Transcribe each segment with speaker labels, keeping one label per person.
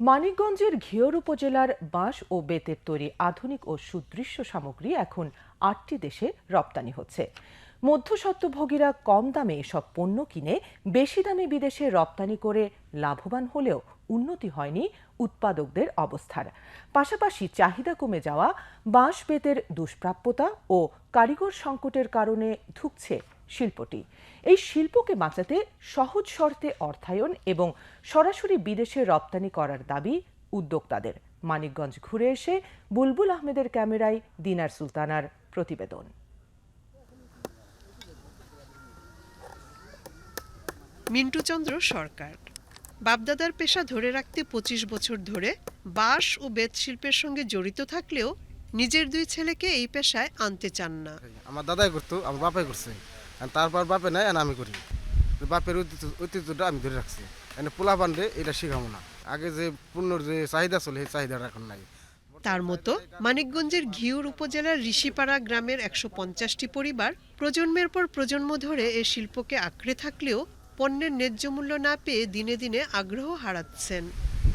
Speaker 1: মানিকগঞ্জের ঘিওর উপজেলার বাঁশ ও বেতের তৈরি আধুনিক ও সুদৃশ্য সামগ্রী এখন আটটি দেশে রপ্তানি হচ্ছে। মধ্যস্বত্বভোগীরা কম দামে এসব পণ্য কিনে বেশি দামে বিদেশে রপ্তানি করে লাভবান হলেও উন্নতি হয়নি উৎপাদকদের অবস্থার। পাশাপাশি চাহিদা কমে যাওয়া, বাঁশ, বেতের দুষ্প্রাপ্যতা ও কারিগর সংকটের কারণে ধুঁকছে শিল্পটি। এই শিল্পকে বাঁচাতে সহজ শর্তে অর্থায়ন এবং সরাসরি বিদেশে রপ্তানি করার দাবি উদ্যোক্তাদের। মানিকগঞ্জ ঘুরে এসে বুলবুল আহমেদের ক্যামেরায় দিনার সুলতানার প্রতিবেদন।
Speaker 2: মিন্টুচন্দ্র সরকার। বাপদাদার পেশা ধরে রাখতে পঁচিশ বছর ধরে বাঁশ ও বেত শিল্পের সঙ্গে জড়িত থাকলেও নিজের দুই ছেলেকে এই পেশায় আনতে চান না।
Speaker 3: আমার দাদাই করতো আমার বাপাই করছে। আর তারপর বাপে নাই আর আমি করি। বাপের ঐতিহ্যটা আমি ধরে রাখছি। এনে পোলা বান্ডে এটা শিখাবো না। আগে যে পূর্ণর যে চাহিদা চলে সেই চাহিদাটা এখন নাই।
Speaker 2: তার মতো মানিকগঞ্জের ঘিউর উপজেলার ঋষিপাড়া গ্রামের একশো পঞ্চাশটি পরিবার প্রজন্মের পর প্রজন্ম ধরে এ শিল্পকে আঁকড়ে থাকলেও পণ্যের ন্যায্য মূল্য না পেয়ে দিনে দিনে আগ্রহ হারাচ্ছেন।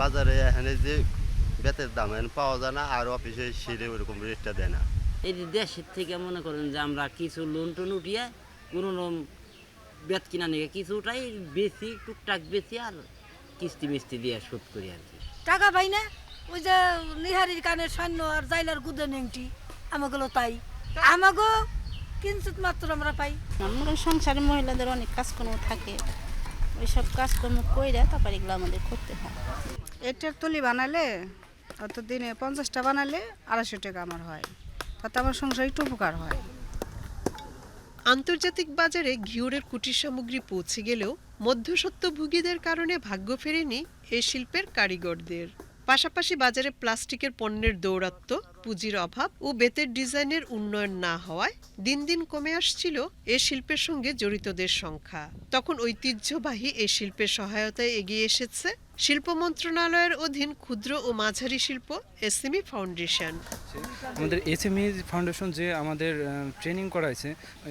Speaker 4: বাজারে এখানে যে বেতের দাম এখন পাওয়া যায় না আর অফিসে সিলে ওরকম রেটটা দেয় না।
Speaker 5: এই দেশের থেকে মনে করেন যে আমরা কিছু লোন টোন উঠিয়ে কোনো রকম বেত কিনা নিয়ে কিছুটাই বেশি টুকটাক বেশি আর কিস্তি মিস্তি দিয়ে শোধ করি আর কি।
Speaker 6: টাকা পাই না? ওই যে নিহারির কানের সৈন্য আর জাইলার গুদে নেংটি আমাগুলো তাই আমাগো কিঞ্চিত মাত্র আমরা পাই।
Speaker 7: আমরা সংসারে মহিলাদের অনেক কাজকর্ম থাকে। ওই সব কাজকর্ম কইরা তারপর এগুলো আমাদের করতে হয়।
Speaker 8: এটার তলি বানালে অত দিনে পঞ্চাশটা বানালে আড়াইশো টাকা আমার হয়। তাতে আমার সংসার একটু উপকার হয়।
Speaker 2: আন্তর্জাতিক বাজারে ঘিউরের কুটির সামগ্রী পৌঁছে গেলেও মধ্যস্বত্বভোগীদের কারণে ভাগ্য ফেরেনি এ শিল্পের কারিগরদের। পাশাপাশি বাজারে প্লাস্টিকের পণ্যের দৌরাত্ম্য পুঁজির অভাব ও বেতের ডিজাইনের উন্নয়ন না হওয়ায় দিন দিন কমে আসছিল এ শিল্পের সঙ্গে জড়িতদের সংখ্যা। তখন ঐতিহ্যবাহী এ শিল্পের সহায়তায় এগিয়ে এসেছে শিল্প মন্ত্রণালয়ের অধীন ক্ষুদ্র ও মাঝারি শিল্প এসএমই ফাউন্ডেশন।
Speaker 9: আমাদের এসএমই ফাউন্ডেশন যে আমাদের ট্রেনিং করাইছে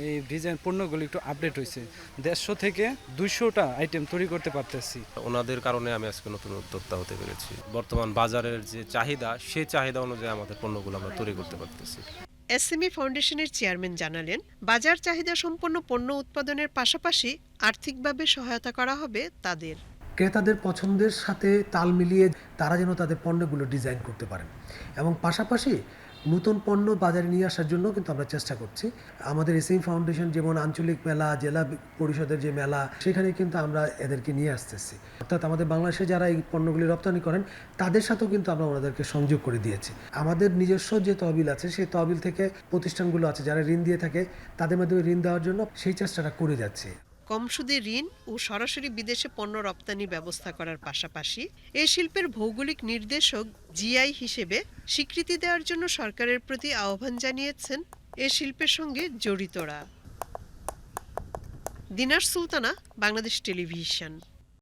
Speaker 9: এই ডিজাইন পণ্যগুলো একটু আপডেট হয়েছে দেড়শো থেকে দুইশোটা আইটেম তৈরি করতে পারতেছি।
Speaker 10: ওনাদের কারণে আমি আজকে নতুন উদ্যোক্তা হতে পেরেছি। বর্তমান বাজারের যে চাহিদা সেই চাহিদা অনুযায়ী আমাদের পণ্যগুলো আমরা তৈরি করতে পারতেছি।
Speaker 2: এসএমই ফাউন্ডেশনের চেয়ারম্যান জানালেন বাজার চাহিদা সম্পন্ন পণ্য উৎপাদনের পাশাপাশি আর্থিকভাবে সহায়তা করা হবে তাদের।
Speaker 11: ক্রেতাদের পছন্দের সাথে তাল মিলিয়ে তারা যেন তাদের পণ্যগুলো ডিজাইন করতে পারেন। এবং পাশাপাশি নতুন পণ্য বাজারে নিয়ে আসার জন্য কিন্তু আমরা চেষ্টা করছি। আমাদের এসএম ফাউন্ডেশন যেমন আঞ্চলিক মেলা, জেলা পরিষদের যে মেলা, সেখানে কিন্তু আমরা এদেরকে নিয়ে আসতেছি। অর্থাৎ আমাদের বাংলাদেশে যারা এই পণ্যগুলি রপ্তানি করেন, তাদের সাথেও কিন্তু আমরা ওনাদেরকে সংযোগ করে দিয়েছি। আমাদের নিজস্ব যে তহবিল আছে, সেই তহবিল থেকে প্রতিষ্ঠানগুলো আছে, যারা ঋণ দিয়ে থাকে, তাদের মাধ্যমে ঋণ দেওয়ার জন্য সেই চেষ্টাটা করে যাচ্ছে।
Speaker 2: কম সুদে ঋণ ও সরাসরি বিদেশে পণ্য রপ্তানি ব্যবস্থা করার পাশাপাশি এই শিল্পের ভৌগোলিক নির্দেশক জিআই হিসেবে স্বীকৃতি দেওয়ার জন্য সরকারের প্রতি আহ্বান জানিয়েছেন এ শিল্পের সঙ্গে জড়িতরা। দিনার সুলতানা, বাংলাদেশ টেলিভিশন।